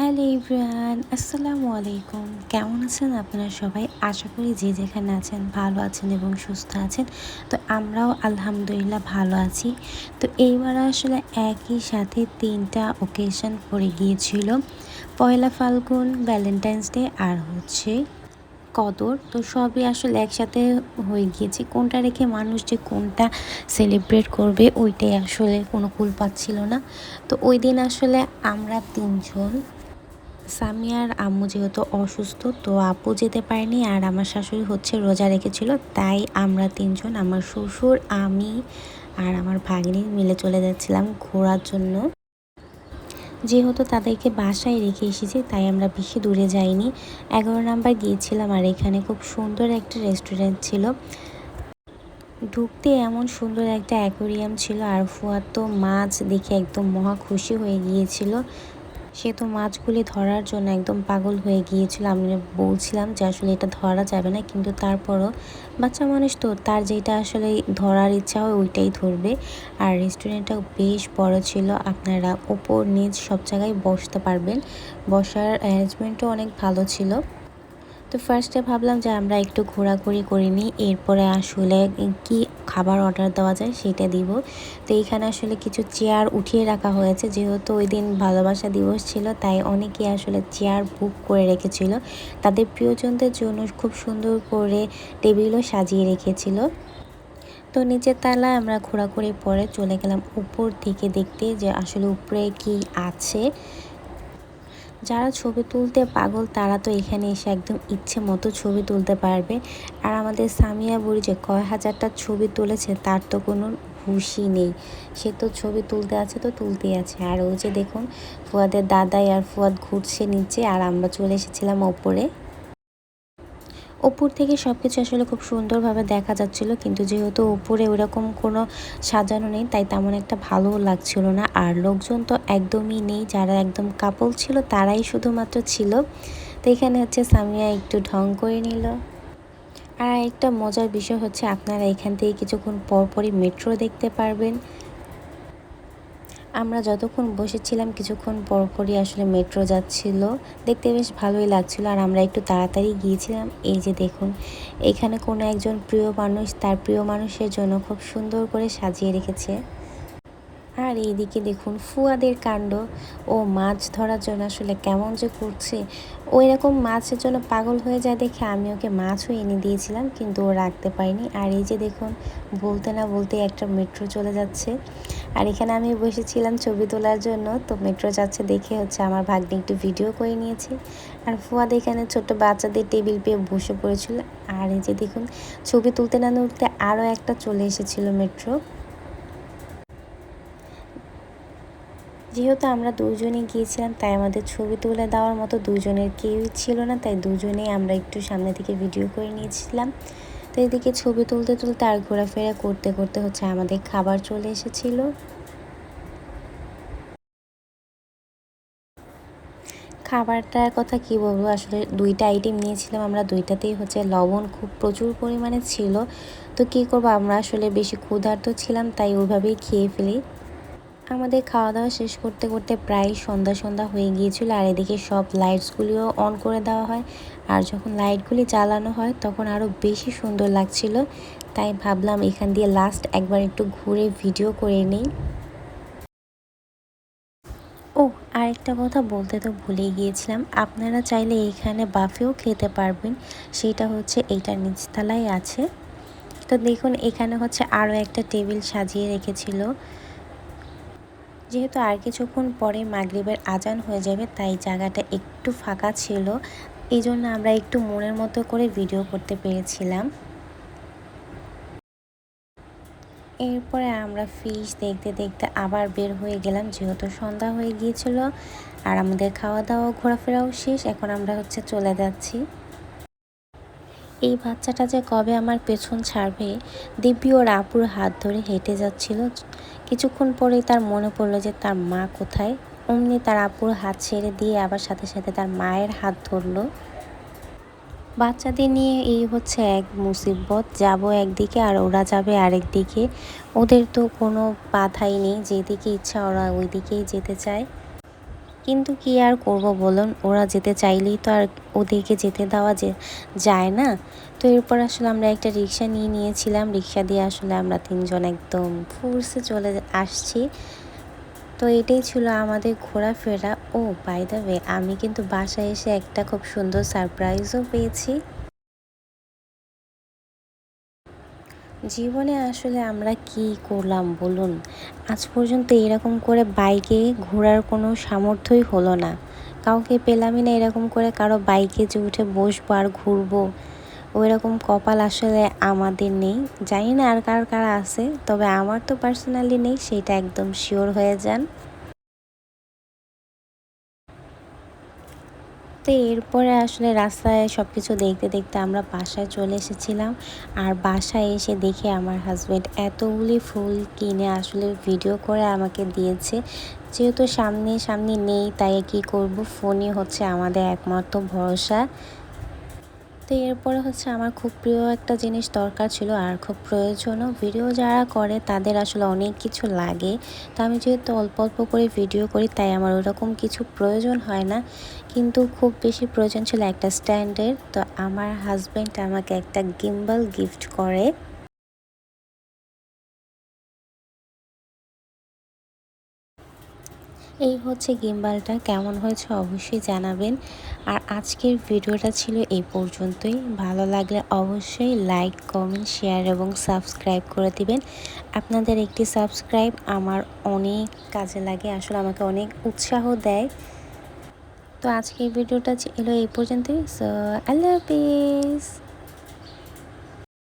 Hello Ibran আসসালামু আলাইকুম। কেমন আছেন আপনারা সবাই? আশা করি যে যেখানে আছেন ভালো আছেন এবং সুস্থ আছেন। তো আমরাও আলহামদুলিল্লাহ ভালো আছি। তো এইবার আসলে একই সাথে তিনটা ওকেশন পড়ে গিয়েছিল। পয়লা ফাল্গুন ভ্যালেন্টাইন্স ডে আর হচ্ছে কদর। তো সবই আসলে একসাথে হয়ে গিয়েছে। কোনটা রেখে মানুষ যে কোনটা সেলিব্রেট করবে, ওইটাই আসলে কোনো কুল পাচ্ছিল না। তো ওই দিন আসলে আমরা তিনজন সামিয়ার আম্মু যেহেতু অসুস্থ, তো আপু যেতে পারেনি আর আমার শাশুড়ি হচ্ছে রোজা রেখেছিল, তাই আমরা তিনজন, আমার শ্বশুর, আমি আর আমার ভাগ্নি মিলে চলে যাচ্ছিলাম ঘোরার জন্য। যেহেতু তাদেরকে বাসায় রেখে এসেছি, তাই আমরা বেশি দূরে যাইনি। এগারো নাম্বার গিয়েছিলাম আর এখানে খুব সুন্দর একটা রেস্টুরেন্ট ছিল। ঢুকতে এমন সুন্দর একটা অ্যাকোরিয়াম ছিল আর ফুয়ার মাছ দেখে একদম মহা খুশি হয়ে গিয়েছিল। সে তো মাছগুলি ধরার জন্য একদম পাগল হয়ে গিয়েছিল। আমি বলছিলাম যে আসলে এটা ধরা যাবে না, কিন্তু তারপরও বাচ্চা মানুষ তো, তার যেটা আসলে ধরার ইচ্ছা হয় ওইটাই ধরবে। আর রেস্টুরেন্টটা বেশ বড় ছিল, আপনারা ওপর নিচ সব জায়গায় বসতে পারবেন। বসার অ্যারেঞ্জমেন্টও অনেক ভালো ছিল। তো ফার্স্টে ভাবলাম যে আমরা একটু ঘোরাঘুরি করে নিই, এরপরে আসলে কি খাবার অর্ডার দেওয়া যায় সেটা দিব। তো এইখানে আসলে কিছু চেয়ার উঠিয়ে রাখা হয়েছে, যেহেতু ওই দিন ভালোবাসা দিবস ছিল, তাই অনেকে আসলে চেয়ার বুক করে রেখেছিল। তাদের প্রিয়জনদের জন্য খুব সুন্দর করে টেবিলও সাজিয়ে রেখেছিল। তো নিচের তালায় আমরা ঘোরাঘুরি পরে চলে গেলাম উপর থেকে দেখতে যে আসলে উপরে কি আছে। যারা ছবি তুলতে পাগল, তারা তো এখানে এসে একদম ইচ্ছে মতো ছবি তুলতে পারবে। আর আমাদের সামিয়া বুড়ি যে কয় হাজারটা ছবি তুলেছে, তার তো কোনো হুশই নেই। সে তো ছবি তুলতে আছে তো তুলতেই আছে। আর ওই যে দেখুন, ফুয়াদের দাদাই আর ফুয়াদ ঘুরছে নিচে, আর আমরা চলে এসেছিলাম ওপরে। ওপর থেকে সব কিছু আসলে খুব সুন্দরভাবে দেখা যাচ্ছিল, কিন্তু যেহেতু ওপরে ওরকম কোনো সাজানো নেই, তাই তেমন একটা ভালো লাগছিল না। আর লোকজন তো একদমই নেই, যারা একদম কাপল ছিল, তারাই শুধুমাত্র ছিল। তো এখানে হচ্ছে সামিয়া একটু ঢং করে নিল। আর একটা মজার বিষয় হচ্ছে, আপনারা এখান থেকে কিছুক্ষণ পরপরই মেট্রো দেখতে পারবেন। আমরা যতক্ষণ বসেছিলাম কিছুক্ষণ পরপরই আসলে মেট্রো যাচ্ছিল। দেখতে বেশ ভালোই লাগছিল আর আমরা একটু তাড়াতাড়ি গিয়েছিলাম। এই যে দেখুন, এখানে কোনো একজন প্রিয় মানুষ তার প্রিয় মানুষের জন্য খুব সুন্দর করে সাজিয়ে রেখেছে। আর এইদিকে দেখুন, ফুয়াদের কাণ্ড। ও মাছ ধরার জন্য আসলে কেমন যে করছে। ওই রকম মাছের জন্য পাগল হয়ে যায় দেখে আমি ওকে মাছও এনে দিয়েছিলাম, কিন্তু ও রাখতে পারিনি। আর এই যে দেখুন, বলতে না বলতে একটা মেট্রো চলে যাচ্ছে। আর এখানে আমি বসেছিলাম ছবি তোলার জন্য, তো মেট্রো যাচ্ছে দেখে হচ্ছে আমার ভাগ্নি একটু ভিডিও করে নিয়েছে। আর ফুয়াদ এখানে ছোট্ট বাচ্চাদের টেবিল পেয়ে বসে পড়েছিল। আর এই যে দেখুন, ছবি তুলতে না তুলতে আরও একটা চলে এসেছিল মেট্রো যেহেতু আমরা দুজনে গিয়েছিলাম, তাই আমাদের ছবি তুলে দেওয়ার মতো দুজনের কেউই ছিল না, তাই দুজনেই আমরা একটু সামনে থেকে ভিডিও করে নিয়েছিলাম। তো এদিকে ছবি তুলতে তুলতে আর ঘোরাফেরা করতে করতে হচ্ছে আমাদের খাবার চলে এসেছিল। খাবারটার কথা কি বলব? আসলে দুইটা আইটেম নিয়েছিলাম, আমরা দুইটাতেই হচ্ছে লবণ খুব প্রচুর পরিমাণে ছিল। তো কি করব? আমরা আসলে বেশি ক্ষুধার্ত ছিলাম, তাই ওইভাবেই খেয়ে ফেলি। আমাদের খাওয়া দাওয়া শেষ করতে করতে প্রায় সন্ধ্যা সন্ধ্যা হয়ে গিয়েছিল আর এদিকে সব লাইটসগুলিও অন করে দেওয়া হয়। আর যখন লাইটগুলি জ্বালানো হয়, তখন আরও বেশি সুন্দর লাগছিল। তাই ভাবলাম এখান দিয়ে লাস্ট একবার একটু ঘুরে ভিডিও করে নিই। ও, আরেকটা কথা বলতে তো ভুলে গিয়েছিলাম। আপনারা চাইলে এখানে বাফেও খেতে পারবেন। সেটা হচ্ছে এইটার নিচতলায় আছে। তো দেখুন, এখানে হচ্ছে আরও একটা টেবিল সাজিয়ে রেখেছিল। যেহেতু আর কিছুক্ষণ পরে মাগরীবের আজান হয়ে যাবে, তাই জায়গাটা একটু ফাঁকা ছিল। এই জন্য আমরা একটু মনের মতো করে ভিডিও করতে পেরেছিলাম। এরপরে আমরা ফিশ দেখতে দেখতে আবার বের হয়ে গেলাম, যেহেতু সন্ধ্যা হয়ে গিয়েছিল আর আমাদের খাওয়া দাওয়া ঘোরাফেরাও শেষ, এখন আমরা হচ্ছে চলে যাচ্ছি। এই বাচ্চাটা যে কবে আমার পেছন ছাড়বে, দিব্যি ওর আপুর হাত ধরে হেঁটে যাচ্ছিল। কিছুক্ষণ পরেই তার মনে পড়ল যে তার মা কোথায়। অমনি তার আপুর হাত ছেড়ে দিয়ে আবার সাথে সাথে তার মায়ের হাত ধরলো। বাচ্চাদের নিয়ে এই হচ্ছে এক মুসিবত। যাব একদিকে আর ওরা যাবে আরেক দিকে ওদের তো কোনো বাধাই নেই। যেদিকে ইচ্ছা ওরা ওইদিকেই যেতে চায়। কিন্তু কি আর করব বলুন? ওরা যেতে চাইলেই তো আর ওদেরকে যেতে দেওয়া যে যায় না। তো এরপর আসলে আমরা একটা রিক্সা নিয়ে নিয়েছিলাম। রিক্সা দিয়ে আসলে আমরা তিনজন একদম ফোর্সে চলে আসছি। তো এটাই ছিল আমাদের ঘোরাফেরা। ও বাই দ্য ওয়ে আমি কিন্তু বাসায় এসে একটা খুব সুন্দর সারপ্রাইজও পেয়েছি। জীবনে আসলে আমরা কি করলাম বলুন? আজ পর্যন্ত এরকম করে বাইকে ঘোরার কোনো সামর্থ্যই হলো না। কাউকে পেলামই না এরকম করে কারও বাইকে যে উঠে বসবো আর ঘুরবো। ওই রকম কপাল আসলে আমাদের নেই। জানি না আর কার কারা আছে, তবে আমার তো পার্সোনালি নেই, সেটা একদম শিওর হয়ে যান। তো এরপরে আসলে রাস্তায় সব কিছু দেখতে দেখতে আমরা বাসায় চলে এসেছিলাম। আর বাসায় এসে দেখে আমার হাজব্যান্ড এতগুলি ফুল কিনে আসলে ভিডিও করে আমাকে দিয়েছে। যেহেতু সামনে সামনে নেই, তাই কি করব? ফোনই হচ্ছে আমাদের একমাত্র ভরসা। তো এরপরে হচ্ছে আমার খুব প্রিয় একটা জিনিস দরকার ছিল আর খুব প্রয়োজনও ভিডিও যারা করে তাদের আসলে অনেক কিছু লাগে। তো আমি যেহেতু অল্প অল্প করে ভিডিও করি তাই আমার ওরকম কিছু প্রয়োজন হয় না। কিন্তু খুব বেশি প্রয়োজন ছিল একটা স্ট্যান্ডের। তো আমার হাজব্যান্ড আমাকে একটা গিম্বল গিফট করে। এই হচ্ছে গিম্বালটা, কেমন হয়েছে অবশ্যই জানাবেন। আর আজকের ভিডিওটা ছিল এই পর্যন্তই। ভালো লাগলে অবশ্যই লাইক, কমেন্ট, শেয়ার এবং সাবস্ক্রাইব করে দিবেন। আপনাদের একটি সাবস্ক্রাইব আমার অনেক কাজে লাগে, আসলে আমাকে অনেক উৎসাহ দেয়। তো আজকের ভিডিওটা ছিল এই পর্যন্তই। সো আল্লাহ হাফিজ।